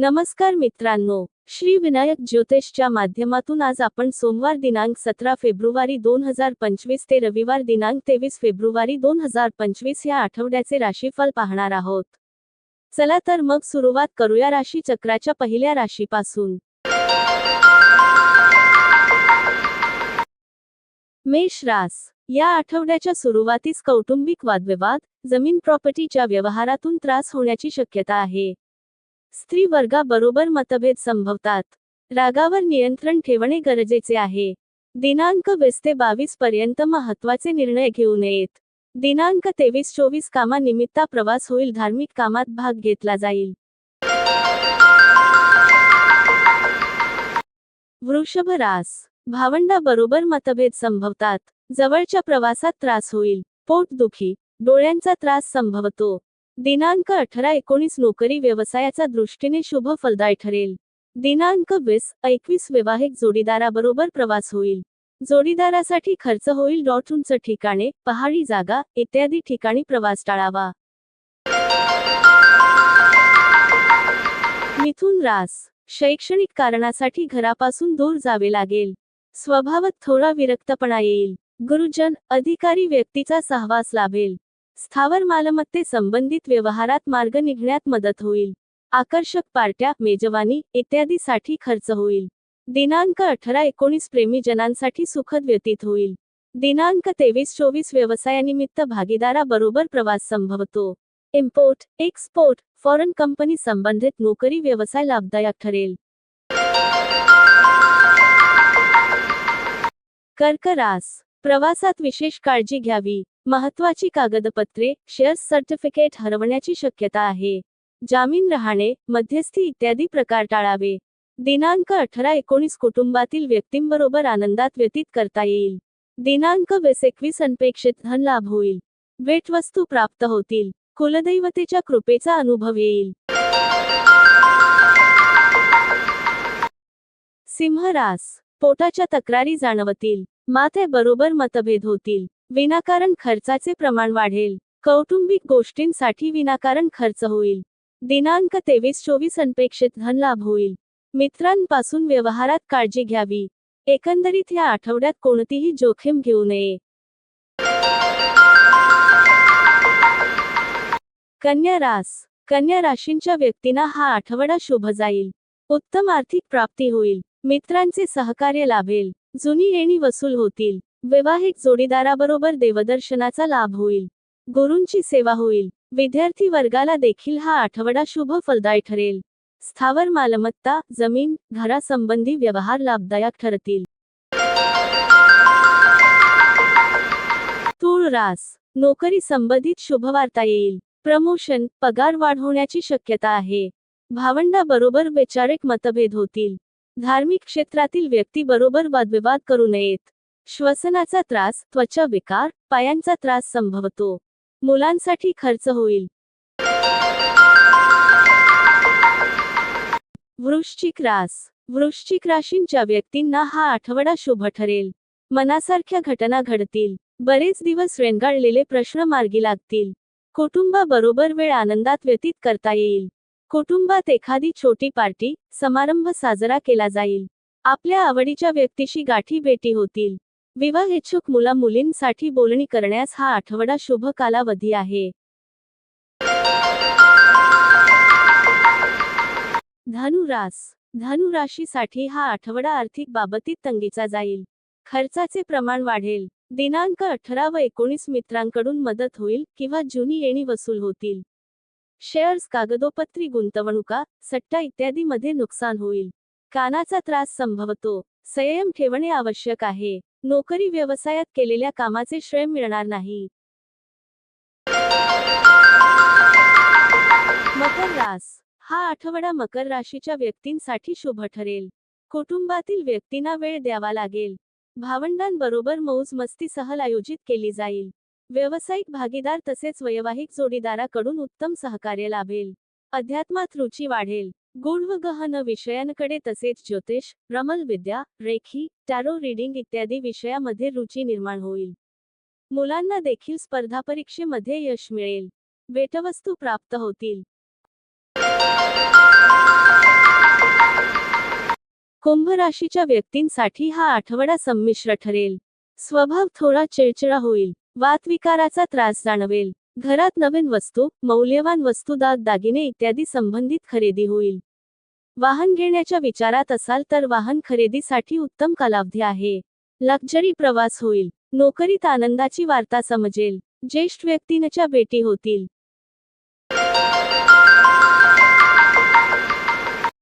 नमस्कार मित्रांनो श्री विनायक ज्योतिषच्या माध्यमातून आज आपण सोमवार दिनांक सतरा फेब्रुवारी दोन हजार पंचवीस ते रविवार दिनांक तेवीस फेब्रुवारी दोन हजार पंचवीस या आठवड्याचे राशीफल पाहणार आहोत. चला तर मग सुरुवात करूया राशी चक्राच्या पहिल्या राशीपासून. मेष रास या आठवड्याच्या सुरुवातीस कौटुंबिक वादविवाद जमीन प्रॉपर्टीच्या व्यवहारातून त्रास होण्याची शक्यता आहे. स्त्री वर्गाबरोबर मतभेद संभवतात. रागावर नियंत्रण ठेवणे गरजेचे आहे. दिनांक वीस ते बावीस पर्यंत महत्त्वाचे निर्णय घेऊ नयेत. दिनांक तेवीस चोवीस कामानिमित्ता प्रवास होईल धार्मिक कामात भाग घेतला जाईल. वृषभ रास. भावंडाबरोबर मतभेद संभवतात. जवळच्या प्रवासात त्रास होईल. पोटदुखी. डोळ्यांचा त्रास संभवतो. दिनांक अठरा एकोणीस नोकरी व्यवसायाचा दृष्टीने शुभ फलदायी ठरेल. दिनांक वीस एकवीस वैवाहिक जोडीदाराबरोबर प्रवास होईल. जोडीदारासाठी खर्च होईल. डॉट उंच ठिकाणे पहाडी जागा इत्यादी ठिकाणी प्रवास टाळावा. मिथुन रास. शैक्षणिक कारणासाठी घरापासून दूर जावे लागेल. स्वभावात थोडा विरक्तपणा येईल. गुरुजन अधिकारी व्यक्तीचा सहवास लाभेल. स्थावर मालमत्ते संबंधित व्यवहारात मार्ग निघण्यात मदत होईल. आकर्षक पार्ट्या मेजवानी इत्यादीसाठी खर्च होईल. दिनांक अठरा एकोणीस प्रेमीजनांसाठी सुखद व्यतीत होईल. दिनांक तेवीस चोवीस व्यवसायानिमित्त भागीदाराबरोबर प्रवास संभवतो. इम्पोर्ट एक्सपोर्ट फॉरेन कंपनी संबंधित नोकरी व्यवसाय लाभदायक ठरेल. कर्क रास प्रवासात विशेष काळजी घ्यावी. महत्वाची कागदपत्रे शेअर्स सर्टिफिकेट हरवण्याची शक्यता आहे. जामीन राहणे मध्यस्थी इत्यादी प्रकार टाळावे. दिनांक अठरा एकोणीस कुटुंबातील व्यक्तींबरोबर आनंदात व्यतीत करता येईल. दिनांक वीस एकवीस अनपेक्षित धन लाभ होईल. भेटवस्तू प्राप्त होतील. कुलदैवतेच्या कृपेचा अनुभव येईल. सिंहरास पोटाच्या तक्रारी जाणवतील. माथे बरोबर मतभेद होतील. विनाकारण खर्चाचे प्रमाण वाढेल. कौटुंबिक गोष्टींसाठी विनाकारण खर्च होईल. दिनांक तेवीस चोवीस अनपेक्षित धन लाभ होईल. मित्रांपासून व्यवहारात काळजी घ्यावी. एकंदरीत या आठवड्यात कोणतीही जोखीम घेऊ नये. कन्या रास. कन्या राशींच्या व्यक्तींना हा आठवडा शुभ जाईल. उत्तम आर्थिक प्राप्ती होईल. मित्रांचे सहकार्य लाभेल. जुनी येणी वसूल होतील. वैवाहिक जोडीदाराबरोबर देवदर्शनाचा लाभ होईल. गुरूंची सेवा होईल. विद्यार्थी वर्गाला देखील हा आठवडा शुभ फलदायी ठरेल. स्थावर मालमत्ता जमीन घरासंबंधी व्यवहार लाभदायक ठरतील. तूळ रास. नोकरी संबंधित शुभवार्ता येईल. प्रमोशन पगार वाढ होण्याची शक्यता आहे. भावंडाबरोबर वैचारिक मतभेद होतील. धार्मिक क्षेत्रातील व्यक्ती बरोबर वादविवाद करू नयेत. श्वसनाचा त्रास त्वचा विकार पायांचा त्रास संभवतो. मुलांसाठी खर्च होईल. वृश्चिक रास. वृश्चिक राशींच्या व्यक्तींना हा आठवडा शुभ ठरेल. मनासारख्या घटना घडतील. बरेच दिवस रेंगाळलेले प्रश्न मार्गी लागतील. कुटुंबाबरोबर वेळ आनंदात व्यतीत करता येईल. कुटुंबात एखादी छोटी पार्टी समारंभ साजरा केला जाईल. आपल्या आवडीच्या व्यक्तीशी गाठी भेटी होतील. विवाह इच्छुक मुला मुलींसाठी बोलणी करण्यास हा आठवडा शुभ कालावधी आहे. धनुरास. धनुराशीसाठी हा आठवडा आर्थिक बाबतीत तंगीचा जाईल. खर्चाचे प्रमाण वाढेल. दिनांक अठरा व एकोणीस मित्रांकडून मदत होईल किंवा जुनी येणी वसूल होतील. शेअर्स कागदोपत्री गुंतवणुका सट्टा इत्यादी मध्ये नुकसान होईल. कानाचा त्रास संभवतो. संयम ठेवणे आवश्यक आहे. नोकरी व्यवसायात केलेल्या कामाचे श्रेय मिळणार नाही. मकर रास. हा आठवडा मकर राशीच्या व्यक्तींसाठी शुभ ठरेल. कुटुंबातील व्यक्तींना वेळ द्यावा लागेल. भावंडांबरोबर मौज मस्ती सहल आयोजित केली जाईल. व्यावसायिक भागीदार तसेच वैवाहिक जोडीदाराकडून उत्तम सहकार्य लाभेल. अध्यात्मात रुची वाढेल. गूढ व गहन विषयांकडे तसेच ज्योतिष रमल विद्या रेखी टॅरो रीडिंग इत्यादी विषयामध्ये रुची निर्माण होईल. मुलांना देखील स्पर्धा परीक्षेमध्ये यश मिळेल. भेटवस्तू प्राप्त होतील. कुंभ राशीच्या व्यक्तींसाठी हा आठवडा संमिश्र ठरेल. स्वभाव थोडा चिळचिळा होईल. वातविकाराचा त्रास जाणवेल. घरात नवीन वस्तू मौल्यवान वस्तू दाग दागिने इत्यादी संबंधित खरेदी होईल. वाहन घेण्याच्या विचारात असाल तर वाहन खरेदीसाठी उत्तम कालावधी आहे. लक्झरी प्रवास होईल. नोकरीत आनंदाची वार्ता समजेल. ज्येष्ठ व्यक्तींच्या भेटी होतील.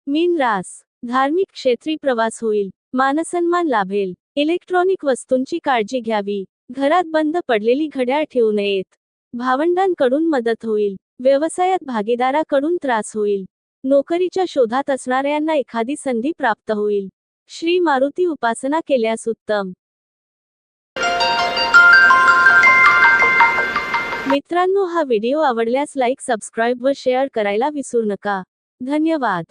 मीन रास. धार्मिक क्षेत्री प्रवास होईल. मानसन्मान लाभेल. इलेक्ट्रॉनिक वस्तूंची काळजी घ्यावी. घरात बंद पडलेली घड्याळ ठेवू नयेत. भावंडांकडून मदत होईल. व्यवसायात भागीदाराकडून त्रास होईल. नोकरीच्या शोधात असणाऱ्यांना एखादी संधी प्राप्त होईल. श्री मारुती उपासना केल्यास उत्तम. मित्रांनो हा व्हिडिओ आवडल्यास लाईक सबस्क्राईब व शेअर करायला विसरू नका. धन्यवाद.